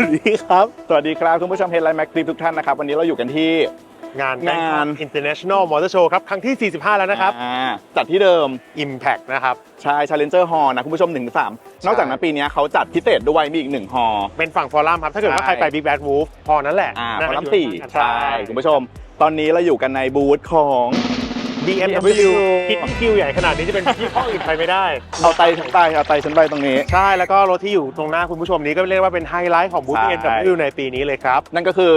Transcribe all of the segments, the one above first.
วัสดีครับ สวัสดีครับคุณผู้ชมเฮดไลน์แม็กซ์ทุกท่านนะครับ วันนี้เราอยู่กันที่ งาน งาน Bangkok International Motor Show ครับ ครั้งที่ 45 แล้วนะครับ อ่าจัดที่เดิม Impact นะครับ ใช่ Challenger Hall นะคุณผู้ชม1นึ่งสามนอกจากนั้นปีนี้เขาจัดพิเศษด้วยมีอีกหนึ่งฮอลเป็นฝั่งฟอรัมครับ ถ้าเกิดว่าใช่ใครไป Big Bad Wolf พอนั้นแหละอ่านะพคอรับลัมสี่อยู่ใช่ คุณผู้ชม ตอนนี้เราอยู่กันในบูธของ BMW คิดที่คิวใหญ่ขนาดนี้จะเป็นยี่ห้ออื่นไปไม่ได้ เอาไตฉันไปเอาไตฉันไปตรงนี้ ใช่แล้วก็รถที่อยู่ตรงหน้าคุณผู้ชมนี้ก็เรียกว่าเป็นไฮไลท์ของบูธใช่ BMW ในปีนี้เลยครับ นั่นก็คือ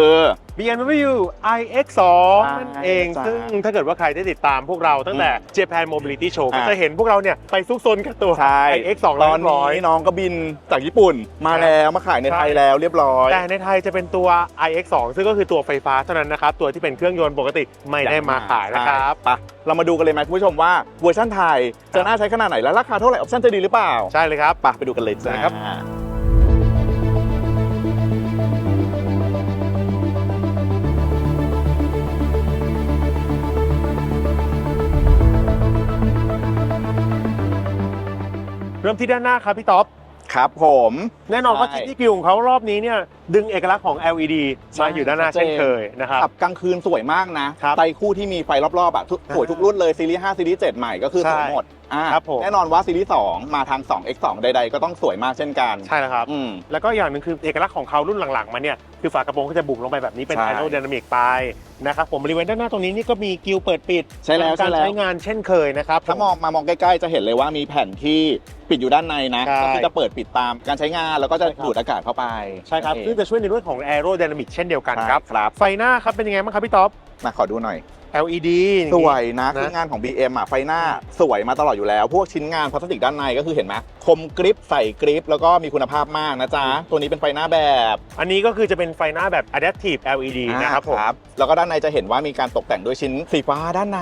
BMW iX2 ใช่นั่นเองจ้ะซึ่งถ้าเกิดว่าใครได้ติดตามพวกเราตั้งแต่ Japan Mobility Show ก็อ่า จะเห็นพวกเราเนี่ยไปซุกซนกับตัว ใช่ iX2 ตแล้วอนเรียบร้อย นี้น้องก็บินจากญี่ปุ่นมาแล้วมาขายในไทยใช่แล้วเรียบร้อย แต่ในไทยจะเป็นตัว iX2 ซึ่งก็คือตัวไฟฟ้าเท่านั้นนะครับ ตัวที่เป็นเครื่องยนต์ปกติไม่ได้มาขายนะครับ ใช่ไปเรามาดูกันเลยไหมคุณผู้ชมว่าเวอร์ชันไทย จะน่าใช้ขนาดไหนและราคาเท่าไหร่ออปชั่นจะดีหรือเปล่าใช่เลยครับไปไปดูกันเลยจ้าครับ เริ่มที่ด้านหน้าครับพี่ท็อปครับผม แน่นอนว่าใช่ คิดที่กิวของเขารอบนี้เนี่ยดึงเอกลักษณ์ของ LED มาอยู่ด้านหน้าชัดเจน เช่นเคยนะครับ ขับกลางคืนสวยมากนะครับไตรคู่ที่มีไฟรอบๆอะทุกสวยทุกรุ่นเลยซีรีส์5ซีรีส์7ใหม่ก็คือสวยใช่หมดอ่าครับผม แน่นอนว่าซีรีส์2มาทาง 2X2 ใด ๆ ก็ต้องสวยมากเช่นกันใช่แล้วครับ อืม แล้วก็อย่างหนึ่งคือเอกลักษณ์ของเขารุ่นหลังๆมาเนี่ยคือฝากระโปรงก็จะบุ๋มลงไปแบบนี้เป็นใช่ไอโรไดนามิกไปนะครับผมบริเวณด้านหน้าตรงนี้นี่ก็มีกิวเปิดปิดใช่แล้วการใช่แล้ว ใช้งานเช่นเคยนะครับถ้ามองมามองใกล้ๆ จะเห็นเลยว่ามีแผ่นที่ปิดอยู่ด้านในนะใช่ ก็คือจะเปิดปิดตามการใช้งานแล้วก็จะใช่ครับดูดอากาศเข้าไปใช่ครับ นั่นเอง ซึ่งจะช่วยในเรื่องของ aerodynamic เช่นเดียวกันครับ ครับ ไฟหน้าครับเป็นยังไงบ้างครับพี่ท็อป มาขอดูหน่อย LED สวยนะนะคืองานของ BM อะไฟหน้าสวยมาตลอดอยู่แล้ว พวกชิ้นงานพลาสติกด้านในก็คือเห็นไหมคมกริปใส่กริปแล้วก็มีคุณภาพมากนะจ๊ะ ตัวนี้เป็นไฟหน้าแบบ อันนี้ก็คือจะเป็นไฟหน้าแบบ adaptive LED นะครับผม แล้วก็ด้านในจะเห็นว่ามีการตกแต่งด้วยชิ้นสีฟ้าด้านใน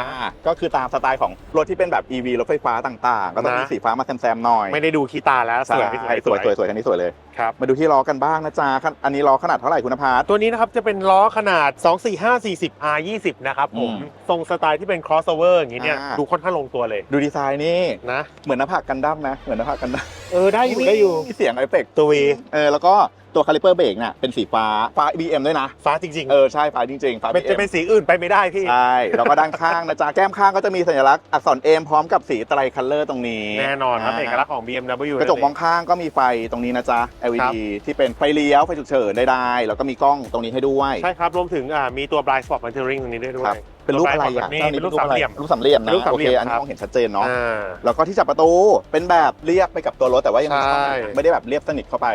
นะอ่าก็คือตามสไตล์ของรถที่เป็นแบบ EV รถไฟฟ้าต่างๆ ก็ต้องมีนะสีฟ้ามาแซมๆหน่อย ไม่ได้ดูขี้ตาแล้วสใช่วยพี่สวยสวยสวยคันนี้สวยเลยครับมาดูที่ล้อกันบ้างนะจ๊ะคันอันนี้ล้อขนาดเท่าไหร่คุณภาพตัวนี้นะครับจะเป็นล้อขนาด 245 40 R 20นะครับผมอืมทรงสไตล์ที่เป็น crossover อย่างนี้เนี่ยอ่าดูค่อนข้างลงตัวเลย ดูดีไซน์นี่นะเหมือนหน้าผากกันดั้มนะเหมือนหน้าผากกันดั้มเออได้อยู่ได้อยู่มีเสียงเอฟเฟกต์ตัว V เออแล้วก็ ตัวคาลิเปอร์เบรกเนี่ยเป็นสีฟ้าฟ้า BM ด้วยนะ ฟ้าจริงเออใช่ฟ้าจริงๆฟ้าๆเป็นจะ BM เป็นสีอื่นไปไม่ได้พี่ ใช่แล้วก็ด้านข้างนะจ๊ะแก้มข้างก็จะมีสัญลักษณ์อักษร M พร้อมกับสีไตรคัลเลอร์ตรงนี้แน่นอนครับเอกลักษณ์ของ BMW กระจกมองข้างก็มีไฟตรงนี้นะจ๊ะครั LED บที่เป็นไฟเลี้ยวไฟฉุกเฉินได้ๆแล้วก็มีกล้องตรงนี้ให้ด้วย ใช่ครับ รวมถึงอ่ามีตัว blind spot monitoring ตรงนี้ด้วยด้วครัย บ เป็นรูปอะไรตัวอะ blind spot นี่จ้เป็นรูปสามเหลี่ยมรูปสามเหลี่ยมนะรูปสามโอเหลี่เคยมอันนี้ครับ มองเห็นชัดเจนเนาะอ่า แล้วก็ที่จับประตูเป็นแบบเรียบไปกับตัวรถแต่ว่ายังมีช่องใช่ ไม่ได้แบบเรียบสนิทเข้าไป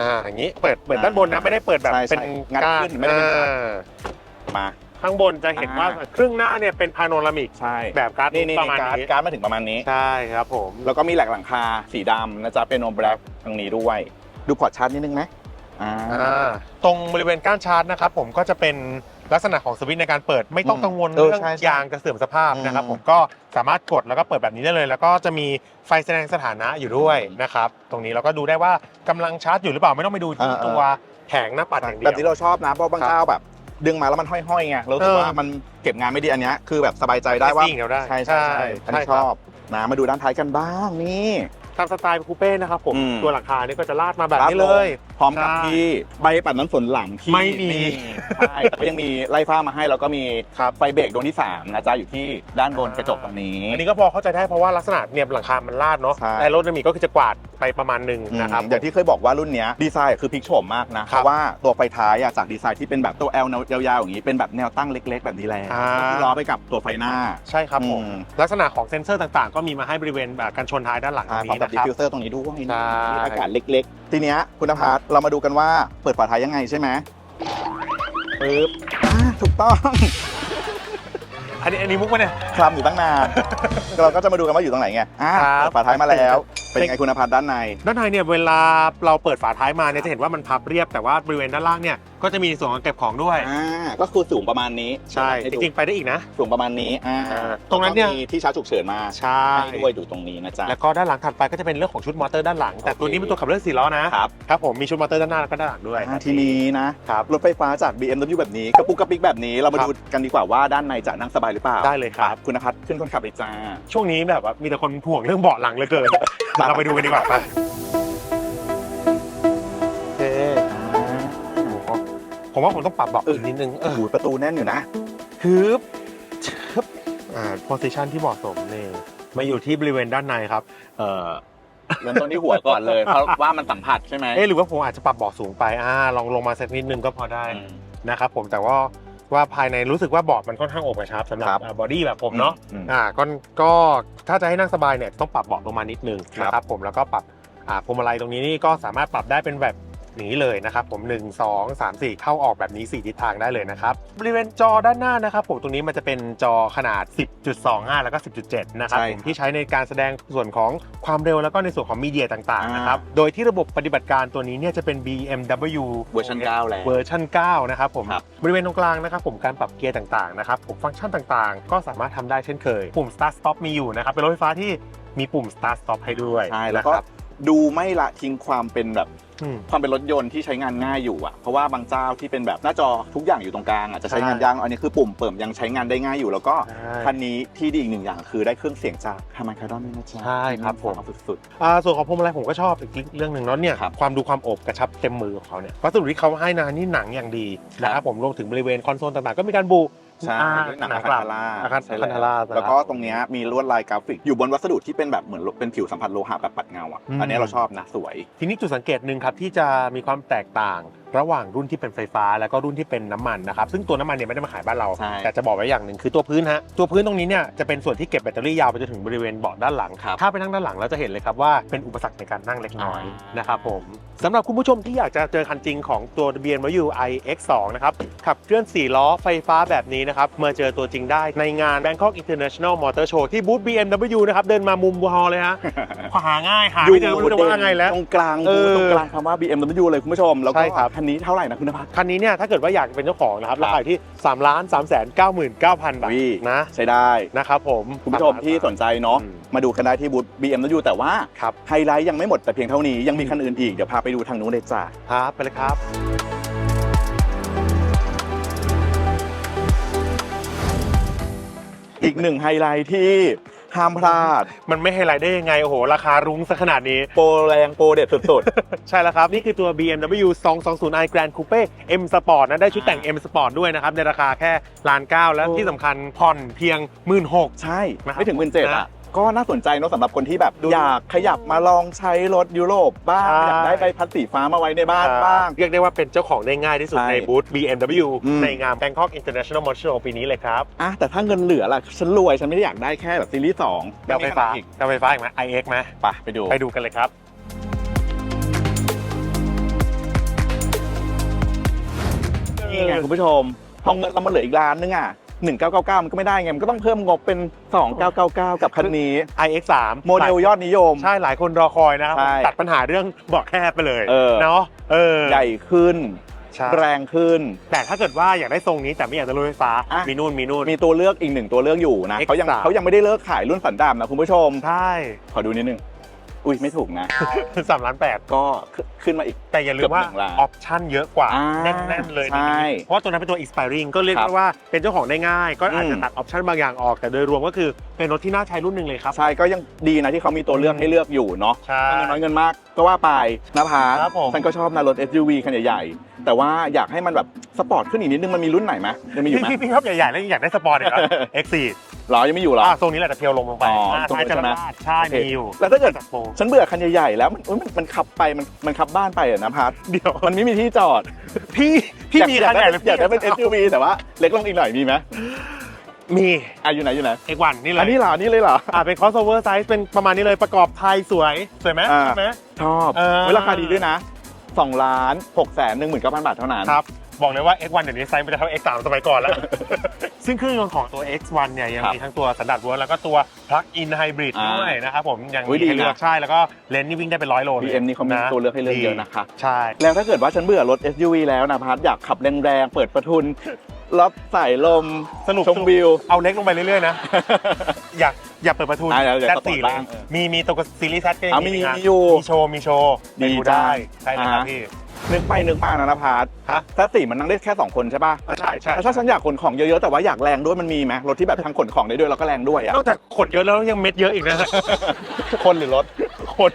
อ่าอย่างนี้เปิดเปิดด้านบนนะไม่ได้เปิดแบบใช่ใช่เป็นงัดก้าขึ้นไม่ได้เป็นงัดอ่ามา ข้างบนจะเห็นว่าอ่า ครึ่งหน้าเนี่ยเป็นพาโนรามิกใช่แบบการ์ดนี่นี่ประมาณการ์ดนี้การ์ดมาถึงประมาณนี้ ใช่ครับผม แล้วก็มีแหลกหลังคาสีดำนะจ๊ะเป็นโนแบล็กตรงนี้ด้วย ดูพอร์ตชาร์จนิดนึงไหมอ่า อ่าตรงบริเวณก้านชาร์จนะครับผมก็จะเป็น ลักษณะของสวิตช์ในการเปิดไม่ต้องอืมกังวลเออเรื่องใช่ใช่ยางจะเสื่อมสภาพนะครับอืม ผมก็สามารถกดแล้วก็เปิดแบบนี้ได้เลย แล้วก็จะมีไฟแสดงสถานะอยู่ด้วยอืมนะครับตรงนี้เราก็ดูได้ว่ากำลังชาร์จอยู่หรือเปล่าไม่ต้องไปดูที่เออเออตัวแผงหน้าปัดอย่างเดีแบยว บที่เราชอบนะเพราะบางครับเจ้าแบบ ดึงมาแล้วมันห้อยๆไงเรารู้สึกเออว่ามันเก็บงานไม่ดีอันเนี้ยคือแบบสบายใจได้ว่า ซิ่งเดี๋ยวได้ใช่ใช่ใช่อันนี้ใช่ชครับอบนะมาดูด้านท้ายกันบ้างนี่ ตามสไตล์คูเป้นะครับผม อืม ตัวหลังคาเนี่ยก็จะลาดมาแบบนี้เลย พร้อมกับใช่ที่ใบปัดน้ำฝนหลังที่ไม่มี ใช่แต่ก็ยังมีไล่ฟ้ามาให้แล้วก็มีครับไฟเบรกดวงที่สามนะจ๊ะ อยู่ที่ด้านบนกระจกตรงนี้ อันนี้ก็พอเข้าใจได้เพราะว่าลักษณะเนี่ยหลังคา มันลาดเนาะใช่ แต่รถมีก็คือจะกวาดไปประมาณหนึ่งนะครับอย่างที่เคยบอกว่ารุ่นเนี้ยดีไซน์คือพลิกโฉมมากนะคเพรับราะว่าตัวไฟท้ายอะจากดีไซน์ที่เป็นแบบตัว L ยาวๆอย่างนี้เป็นแบบแนวตั้งเล็ก ๆ แบบนี้แล้วอ่า ที่ล้อไปกับตัวไฟหน้า ใช่ครับผม อืม ลักษณะของเซ็นเซอร์ต่างๆ ก็มีมาให้บริเวณแบบกันชนท้ายด้านหลังตรอ่างพร้อมนี้กับนะดิครับฟฟิวเซอร์ตรงนี้ด้วยใช่มีอากาศเล็กๆ ทีเนี้ยคุณภาพเรามาดูกันว่าเปิดฝาท้ายยังไงใช่ไหมปึ๊บอ่าถูกต้อง อันนี้อันนี้มุกปะเนี่ย คลำอยู่ตั้งนาน เราก็จะมาดูกันว่าอยู่ตรงไหนไงอ่าครับเปิดฝาท้ายมาแล้ว เป็นไงคุณภาพด้านใน ด้านในเนี่ยเวลาเราเปิดฝาท้ายมาเนี่ยจะเห็นว่ามันพับเรียบแต่ว่าบริเวณด้านล่างเนี่ย ก็จะมีส่วนของเก็บของด้วย อ่าก็คือสูงประมาณนี้ใช่ให้จดูริงๆไปได้อีกนะ สูงประมาณนี้อ่าอ่าตรงนั้นเนี่ย แล้วก็มีที่ชาร์จฉุกเฉินมาใช่ ให้ด้วยอยู่ตรงนี้นะจ๊ะ แล้วก็ด้านหลังถัดไปก็จะเป็นเรื่องของชุดมอเตอร์ด้านหลัง แต่ตัวนี้เป็นตัวขับเคลื่อนสี่ล้อนะครับครับผมมีชุดมอเตอร์ด้านหน้าแล้วก็ด้านหลังด้วย อ่าทีนี้นะครับรถไฟฟ้าจาก BMW แบบนี้กระปุกกระปิกแบบนี้เรามาครับ ดูกันดีกว่าว่าด้านในจะนั่งสบายหรือเปล่าได้เลยครับ คุณพัฒน์ขึ้นคนขับเลยจ้า ช่วงนี้แบบว่ามีแต่คนห่วงเรื่องเบาะหลังเหลือเกิน เราไปดูกันดีกว่าไป ผมว่าผมต้องปรับเบาะเอออีกนิดนึงเอโอ้อโหประตูแน่นอยู่นะ ฮึบชึบอ่า position ที่เหมาะสมนี่มาอยู่ที่บริเวณด้านในครับ เอ่อ เริ่มต้นที่หัวก่อนเลย เพราะว่ามันสัมผัสใช่ไหมเอ๊ะหรือว่าผมอาจจะปรับเบาะสูงไปอ่าลองลงมาสักนิดนึงก็พอได้อืม นะครับผมแต่ว่าว่าภายในรู้สึกว่าเบาะมันค่อนข้างอกกระชับสำหรับครับบอดี้แบบผมเนาะอืม อ่าก็ก็ถ้าจะให้นั่งสบายเนี่ยต้องปรับเบาะลงมานิดนึงครับ นะครับผมแล้วก็ปรับอ่าพวงมาลัยตรงนี้นี่ก็สามารถปรับได้เป็นแบบ นี้เลยนะครับผม 1 2 3 4 เข้าออกแบบนี้ 4 ทิศทางได้เลยนะครับ บริเวณจอด้านหน้านะครับผมตรงนี้มันจะเป็นจอขนาด 10.25 แล้วก็ 10.7 นะครับใช่ผมที่ใช้ในการแสดงส่วนของความเร็วแล้วก็ในส่วนของมีเดียต่างๆอ่านนะครับโดยที่ระบบปฏิบัติการตัวนี้เนี่ยจะเป็น BMW เวอร์ชัน9แล้วเวอร์ชัน9นะครับผมครับบริเวณตรงกลางนะครับผมการปรับเกียร์ต่างๆนะครับผมฟังก์ชันต่างๆ ก็สามารถทำได้เช่นเคย ปุ่ม start stop มีอยู่นะครับเป็นรถไฟฟ้าที่มีปุ่ม start stop ให้ด้วยใช่แล้วก็นะครับดูไม่ละทิ้งความเป็นแบบอืม ความเป็นรถยนต์ที่ใช้งานง่ายอยู่อะเพราะว่าบางเจ้าที่เป็นแบบหน้าจอทุกอย่างอยู่ตรงกลางอะจะใช้งานใช่ยากอันนี้คือปุ่มเปิ่มยังใช้งานได้ง่ายอยู่ แล้วก็ใช่คันนี้ที่ดีอีกหนึ่งอย่างคือได้เครื่องเสียงจากฮามันคาร์ดอนด้วยนะจ๊ะใช่ครับผมสุดอ่าส่วนของพวงมาลัยผมก็ชอบอีกเรื่องหนึ่งแล้วเนี่ยครับความดูความโอบกระชับเต็มมือของเขาเนี่ยวัสดุที่เขาให้นะนี่หนังอย่างดีนะครับผมรวมถึงบริเวณคอนโซลต่างๆก็มีการบุ ใช่อ่าด้วยหนังหนัอางกคาลับทาร่าอาคารใช่อาคารทาร่าแล้วก็ตรงเนี้ยมีลวดลายกราฟิก อยู่บนวัสดุที่เป็นแบบเหมือนเป็นผิวสัมผัสโลหะแบบปัดเงาอะอืมอันนี้เราชอบนะสวย ทีนี้จุดสังเกตหนึ่งครับที่จะมีความแตกต่าง ระหว่างรุ่นที่เป็นไฟฟ้าแล้วก็รุ่นที่เป็นน้ำมันนะครับซึ่งตัวน้ำมันเนี่ยไม่ได้มาขายบ้านเรา ใช่ แต่จะบอกไว้อย่างหนึ่งคือตัวพื้นฮะตัวพื้นตรงนี้เนี่ยจะเป็นส่วนที่เก็บแบตเตอรี่ยาวไปจนถึงบริเวณเบาะด้านหลังครับถ้าไปนั่งด้านหลังเราจะเห็นเลยครับว่าเป็นอุปสรรคในการนั่งเล็กน้อยอ่าน นะครับผมสำหรับคุณผู้ชมที่อยากจะเจอคันจริงของตัว BMW iX2 นะครับขับเคลื่อน 4 ล้อไฟฟ้าแบบนี้นะครับมาเจอตัวจริงได้ในงาน Bangkok International Motor Show ที่บูธ BMW นะครับเดินมามุมฮอลเลยฮะ หาง่ายหาไม่เจอไม่รู้จะว่าไงแล้ว ตรงกลางเออตรงกลางคำว่า BMW เลยคุณผู้ชม แล้วก็ใช่ครับ คันนี้เท่าไหร่นะคุณนภัส คันนี้เนี่ยถ้าเกิดว่าอยากเป็นเจ้าของนะครับครับ ราคาอยู่ที่3ล้าน3 9 9 0 0 0 บาทวินะใช้ได้ นะครับผมคุณผู้ชมที่สนใจเนาะอืมมาดูกันได้ที่บูธ BMW แต่ว่าครับไฮไลท์ยังไม่หมดแต่เพียงเท่านี้ยังมีคันอื่นอีกเดี๋ยวพาไปดูทางนู้นเลยจ้า ครับไปเลยครับ อีกหนึ่งไฮไลท์ที่ ห้ามพลาด มันไม่ให้ไรายได้ยังไง โอ้โห ราคารุ้งซะขนาดนี้ โปรแรงโปรเด็ดสุดใช่แล้วครับ นี่คือตัว BMW 220i Grand Coupe M Sport นะได้ชุดแต่ง M Sport ด้วยนะครับ ในราคาแค่ล้านเก้าและโอ้ที่สำคัญผ่อนเพียง 1 6ื่นๆใช่นะครับไม่ถึงหมื่นเจ็ดนะอะ ก็น่าสนใจเนอะสำหรับคนที่แบบดูอยากขยับมาลองใช้รถยุโรปบ้างใช่ อยากได้ใบพัดสีฟ้ามาไว้ในบ้านบ้าง เรียกได้ว่าเป็นเจ้าของได้ง่ายที่สุดใช่ในบูธ BMW อืม ในงาน Bangkok International Motor Show ปีนี้เลยครับอะแต่ถ้าเงินเหลือล่ะฉันรวยฉันไม่ได้อยากได้แค่แบบซีรีส์สองเดาไฟฟ้าอีกเดาไฟฟ้าอีกไหม iX ไหมไปไปดู ไปดูกันเลยครับ นี่ไงคุณผู้ชมพอเงินเรามาเหลืออีกล้านนึงอะ 1999 มันก็ไม่ได้ไง มันก็ต้องเพิ่มงบเป็น 2999 กับคันนี้ iX 3 โมเดลยอดนิยม ใช่หลายคนรอคอยนะครับใช่ตัดปัญหาเรื่องเบาะแคบไปเลยเออ เนาะเออใหญ่ขึ้น ใช่แรงขึ้น แต่ถ้าเกิดว่าอยากได้ทรงนี้แต่ไม่อยากจะรถไฟฟ้า อะ มีนู่นมีนู่น มีตัวเลือกอีกหนึ่งตัวเลือกอยู่นะ X3 เขายังเขายังไม่ได้เลิกขายรุ่นสันดาปนะคุณผู้ชม ใช่ ขอดูนิดนึง อุ้ยไม่ถูกนะ สามล้านแปดก็ขึ้นมาอีก แต่อย่าลืมว่าเกือบหนึ่งล้านออปชั่นเยอะกว่า อ่าแน่นๆเลยใช่เพราะว่าตัวนั้นเป็นตัว inspiring ก็เรียกครับได้ว่าเป็นเจ้าของได้ง่าย ก็อาจอืจะม ตัดออปชั่นบางอย่างออกแต่โดยรวมก็คือเป็นรถที่น่าใช้รุ่นหนึ่งเลยครับ ใช่ก็ยังดีนะที่เขามีตัวเลือกให้เลือกอยู่เนาะใช่ เงินน้อยเงินมากก็ว่าไปนะพาครับผม ฉันก็ชอบนะรถ SUV คันใหญ่ๆ แต่ว่าอยากให้มันแบบสปอร์ตขึ้นอีกนิดนึงมันมีรุ่นไหนไหมยังมีอยู่พี่ไหม พี่พี่ชอบใหญ่ๆแล้วอยากได้สปอร์ตอีกแล้ว X4 หรอยังไม่อยู่เหรอ อ่าทรงนี้แหละแต่เพียวลงลงไปอ๋ออ่าตรงนี้ท้ายจะใช่ไหมลาดใช่โอเคมีอยู่แล้วถ้าเกิดจัดโปรฉันเบื่อคันใหญ่ๆแล้วมันอุ๊ยมันมันขับไปมันมันขับบ้านไปอะนะพัทเดี๋ยวมันไม่มีที่จอดพี่พี่มีอยาคักนใหได้ญ่หรืออยากได้เป็นพี่ SUV แต่ว่าเล็กลงอีกหน่อยมีไหมมีอะอยู่ไหนอยู่ไหน X1 นี่เลยอันนี้เหรออันนี่เลยเหรอ อ่าเป็น crossover size เป็นประมาณนี้เลยประกอบไทยสวยสวยไหมอ่า ใช่ไหม ชอบเออ เวลาคาดีด้วยนะ2ล้าน6แสน1 9 0 0 0บาทเท่านั้น ครับ บอกเลยว่า X1 เดี๋ยวนี้ไซส์มันจะเท่า X3 สมัยก่อนแล้ว ซึ่งเครื่องยนต์ของตัว X1 เนี่ยยังครับมีทั้งตัวสันดาปเวิร์กแล้วก็ตัว plug-in hybrid อ่าด้วยนะครับผมยังอุ๊มียดีให้เลือกนะใช่แล้วก็เลนส์นี่วิ่งได้เป็นร้อยโลเลย BM นี่เขามีตัวเลือกให้เลือกเยอะนะคะใช่แล้วถ้าเกิดว่าฉันเบื่อรถ SUV แล้วนะพัทอยากขับแรงๆเปิดประทุนรับสายลมสรุปชมวิว เอาเล็กลงไปเรื่อยๆนะ อยากอยากเปิดประทุนอ่าเดี๋ยวเดี๋ยวแซดสปอร์ตสี่เลยบ้างเออมีมีตัวซีรีส์แซดก็ยังอ่ามีอีกนะมีอยู่มีโชว์มีโชว์ไปดีดูจ้าได้ใช่นะครับอ่าพี่ นึกไปนึกมานะนะพัทฮะถ้าสี่มันนั่งได้แค่2คนใช่ป่ะใช่ใช่แล้วถ้าฉันอยากขนของเยอะๆแต่ว่าอยากแรงด้วยมันมีไหมรถที่แบบทั้งขนของได้ด้วยแล้วก็แรงด้วยอะนอกจากขนเยอะแล้วยังเม็ดเยอะอีกนะ คนหรือรถ คน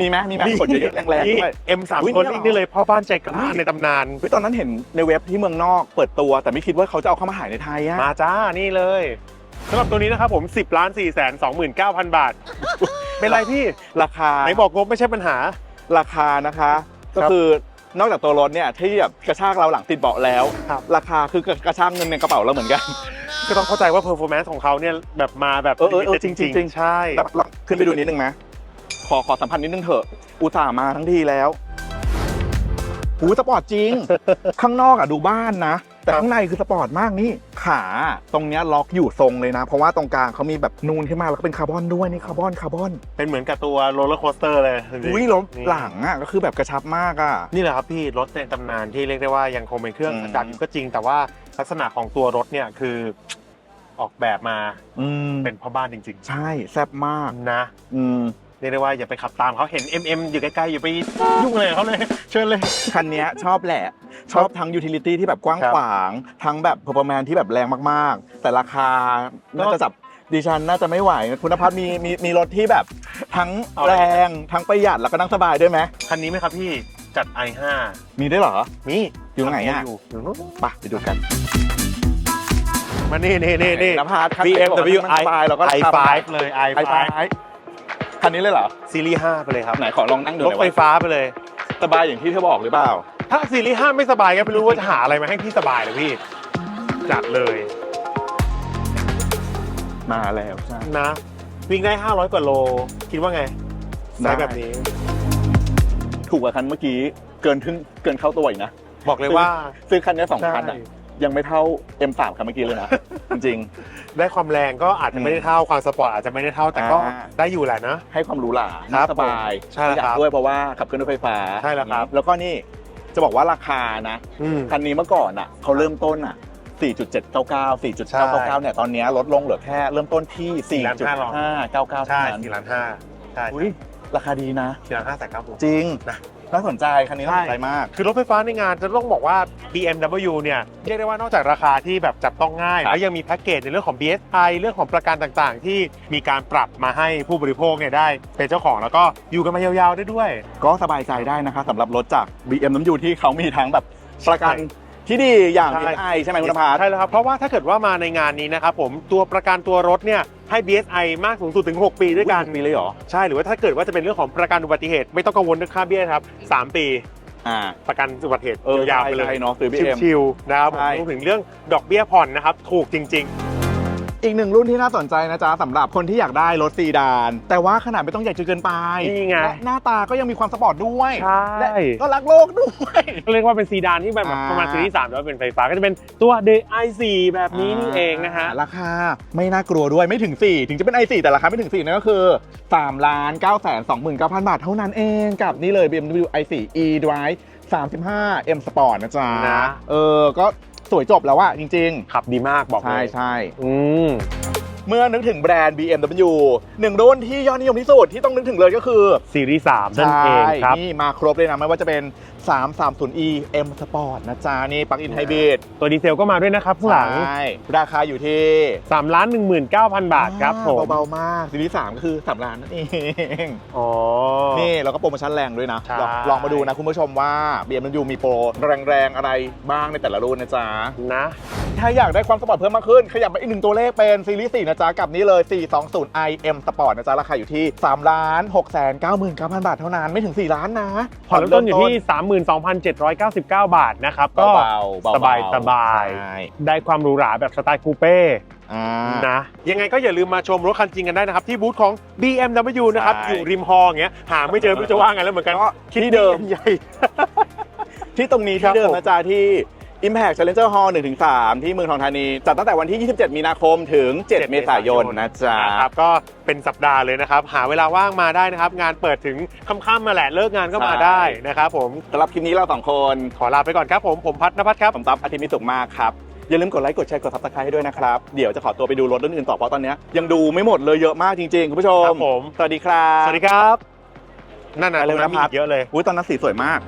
มีไหมมีไหมขนเยอะๆแรงๆด้วย เอ็มสามอุ๊ยคนนี่เหรอนี่เลยพ่อบ้านใจกล้าในตำนานเฮ้ยตอนนั้นเห็นในเว็บที่เมืองนอกเปิดตัวแต่ไม่คิดว่าเขาจะเอาเข้ามาขายในไทยอะมาจ้านี่เลยสำหรับตัวนี้นะครับผม 10ล้าน4แสน29,000 บาท เป็นไรพี่ราคาไหนบอกงบไม่ใช่ปัญหาราคานะคะ ก็ครับคือ นอกจากตัวรถเนี่ยที่แบบกระชากเราหลังติดเบาะแล้ว ครับ ราคาคือกระชากเงินในกระเป๋าเราเหมือนกัน ก็ต้องเข้าใจว่าเพอร์ฟอร์แมนซ์ของเขาเนี่ยแบบมาแบบเออเออเออ limited จริงๆจริงๆใช่ แล้วเราขึ้นไปดูนิดนึงไหมขอขอสัมพันธ์นิดนึงเถอะ อุตส่าห์มาทั้งทีแล้ว หูสปอร์ตจริง ข้างนอกอะดูบ้านนะ แต่ข้างในคือสปอร์ตมากนี่ขาตรงเนี้ยล็อกอยู่ทรงเลยนะ เพราะว่าตรงกลางเขามีแบบนูนขึ้นมาแล้วก็เป็นคาร์บอนด้วยนี่คาร์บอนคาร์บอนเป็นเหมือนกับตัวโรลเลอร์โคสเตอร์เลยจริงๆอุ้ยล้มนี่หลังอะก็คือแบบกระชับมากอะนี่แหละครับพี่รถในตำนานที่เรียกได้ว่ายังคงเป็นเครื่องอืมอากาศอยู่ก็จริง แต่ว่าลักษณะของตัวรถเนี่ยคือออกแบบมาอืมเป็นพ่อบ้านจริงใช่แซ่บมากๆนะ อืม เรียกได้ว่าอย่าไปขับตามเขาเห็น MM อยู่ใกล้ๆ อย่าไปยุ่งอะไรกับเขาเลยเชิญเลย คันเนี้ยชอบแหละ ชอบทั้งยูทิลิตี้ที่แบบกว้างครับขวาง ทั้งแบบเพอร์ฟอร์แมนที่แบบแรงมากๆ แต่ราคาน่าจะจับดิฉันน่าจะไม่ไหว คุณพัฒน์มีมีมีรถที่แบบทั้งเอาแรเลยงทั้งประหยัดแล้วก็นั่งสบายด้วยไหมคันนี้ไหมครับพี่จัด i5 มีด้วยเหรอนี่อยู่ไหนอะอยู่อยู่นู้นไปไปดูกันมานี่นี่นี่นี่นภัสคันไหน BMW บอกว่านั่งสบายเราก็ i5 เลยไอ i5 ไฟ คันนี้เลยเหรอ ซีรีส์5ไปเลยครับไหนขอลองนั่งดูหรน่ถอยไฟว่าฟ้าไปเลย สบายอย่างที่เธอบอกหรือเปล่า ถ้าซีรีส์5ไม่สบายก็ไม่รู้ว่าจะหาอะไรมาให้พี่สบายเลยพี่ จัดเลยมาแล้วใช่นะ วิ่งได้ 500 กว่าโล คิดว่าไงได้ ไซส์แบบนี้ ถูกกว่าคันเมื่อกี้เกินถึงเกินเข้าตัวอีกนะบอกเลยว่า ซื้อคันเนี้ยสองคันใช่อะ ยังไม่เท่า M3 คันเมื่อกี้เลยนะ จริง ได้ความแรงก็อาจจะไม่ได้เท่าความสปอร์ตอาจจะไม่ได้เท่าแต่ก็อ่า ได้อยู่แหละนะ ๆ ให้ความหรูหราครับสบายใช่แล้วประหยัดครับด้วยเพราะว่าขับเคลื่อนด้วยไฟฟ้าใช่แล้วครับ แล้วก็นี่จะบอกว่าราคานะ อืม คันนี้เมื่อก่อนอะเขาเริ่มต้นอะ 4.799 4.999 เนี่ย ตอนเนี้ยลดลงเหลือแค่เริ่มต้นที่ 4.599ใช่เท่านั้นสี่ล้านห้าใช่อุ้ยราคาดีนะ สี่ล้านห้าแสนเก้าหมื่น จริงนะ น่าสนใจคันนี้น่าสนใจมาก คือรถไฟฟ้าในงานจะต้องบอกว่า BMW เนี่ยเรียกได้ว่านอกจากราคาที่แบบจับต้องง่ายครับแล้วยังมีแพ็กเกจในเรื่องของ BSI เรื่องของประกันต่างๆ ที่มีการปรับมาให้ผู้บริโภคเนี่ยได้เป็นเจ้าของแล้วก็อยู่กันมายาวๆได้ด้วย ก็สบายใจได้นะคะสำหรับรถจาก BMW ที่เขามีทั้งแบบประกัน ที่ดีอย่าง ใช่ BSI ใช่ไหมคุณภาใช่แล้วครับ เพราะว่าถ้าเกิดว่ามาในงานนี้นะครับผมตัวประกันตัวรถเนี่ยให้ BSI มากสูงสุดถึง 6 ปีด้วยกัน มีเลยเหรอ ใช่หรือว่าถ้าเกิดว่าจะเป็นเรื่องของประกันอุบัติเหตุ ไม่ต้องกังวลเรื่องค่าเบี้ยครับ 3 ปีอ่า ประกันอุบัติเหตุเออยาวๆไปเลยใช่เนาะซื้อ BM ชิวๆนะครับผมใช่ รวมถึงเรื่องดอกเบี้ยผ่อนนะครับ ถูกจริง อีกหนึ่งรุ่นที่น่าสนใจนะจ๊ะสำหรับคนที่อยากได้รถซีดาน แต่ว่าขนาดไม่ต้องใหญ่จนเกินไปนี่ไง และหน้าตาก็ยังมีความสปอร์ตด้วยๆใช่และก็รักโลกด้วย เรียกว่าเป็นซีดานที่แบบอ่า ประมาณซีรีส์3แล้วเป็นไฟฟ้าก็จะเป็นตัว The i4 แบบนี้นี่เองนะฮะ ราคาไม่น่ากลัวด้วยไม่ถึง 4 ถึงจะเป็น i4 แต่ราคาไม่ถึง 4 นั่นก็คือ3ล้าน9แสน29,000 บาทเท่านั้นเองกับนี่เลย BMW i4 e Drive 35 M Sport นะจ๊ะนะ เออ ก็ สวยจบแล้วอะจริง ขับดีมากบอกๆ เลใช่ยใช่อืม เมื่อนึกถึงแบรนด์ BMW หนึ่งรุ่นที่ยอดนิยมที่สุดที่ต้องนึกถึงเลยก็คือ ซีรีส์3นั่นเองครับ นี่มาครบเลยนะ ไม่ว่าจะเป็น 330e M Sport นะจ๊ะนี่ปลั๊กอินไฮบริดตัวดีเซลก็มาด้วยนะครับข้างหลัง ใช่ราคาอยู่ที่3ล้าน19,000 บาทครับผมเบาๆมากซีรีส์3ก็คือ 3 ล้านนั่นเองอ๋อนี่เราก็โปรโมชั่นแรงด้วยนะใช่ลองลองมาดูนะคุณผู้ชมว่า BMW มีโปรแรงๆ อะไรบ้างในแต่ละรุ่นนะจ๊ะนะถ้าอยากได้ความสปอร์ตเพิ่มมากขึ้น ขยับไปอีกหนึ่งตัวเลขเป็นซีรีส์4นะจ๊ะ กับนี้เลย 420i M Sport นะจ๊ะ ราคาอยู่ที่3ล้าน6 9 9 0 0 0 บาทเท่านั้นไม่ถึง 4 ล้านนะผ่อนเริ่มต้นอยู่ที่32,799 บาทนะครับ ก็เบาๆเบาๆสบายสบายใช่ได้ความหรูหราแบบสไตล์คูเป้อ่า นะยังไงก็อย่าลืมมาชมรถคันจริงกันได้นะครับ ที่บูธของ BMW นะครับ ใช่ อยู่ริมฮออย่างเงี้ยหาไม่เจอไม่รู้จะว่าไงแล้วเหมือนกันก็ที่เดิม ใหญ่ ที่ตรงนี้ครัที่บเดิมผม นะจ๊ะที่ Impact Challenger Hall 1-3 ที่เมืองทองธานี จัดตั้งแต่วันที่ 27 มีนาคมถึง 7 เมษายนนะจ๊ะนะครับก็เป็นสัปดาห์เลยนะครับ หาเวลาว่างมาได้นะครับ งานเปิดถึงค่ำๆมาแหละเลิกงานก็มาใช่ได้นะครับผมสำหรับคลิปนี้เราสองคน ขอลาไปก่อนครับผม ผมพัฒนพัฒน์ครับ ผมตั๊บอาทิตย์มิสุขมากครับ อย่าลืมกดไลค์กดแชร์กดซับสไครต์ให้ด้วยนะครับ เดี๋ยวจะขอตัวไปดูรถรุ่นอื่นต่อเพราะตอนเนี้ยยังดูไม่หมดเลยเยอะมากจริงๆคุณผู้ชมครับผมสวัสดีครับสวัสดีครับนั่นน่ะไปเลยตรงนั้นมีนะครับอีกเยอะเลยอุ้ยตอนนั้นสีสวยมาก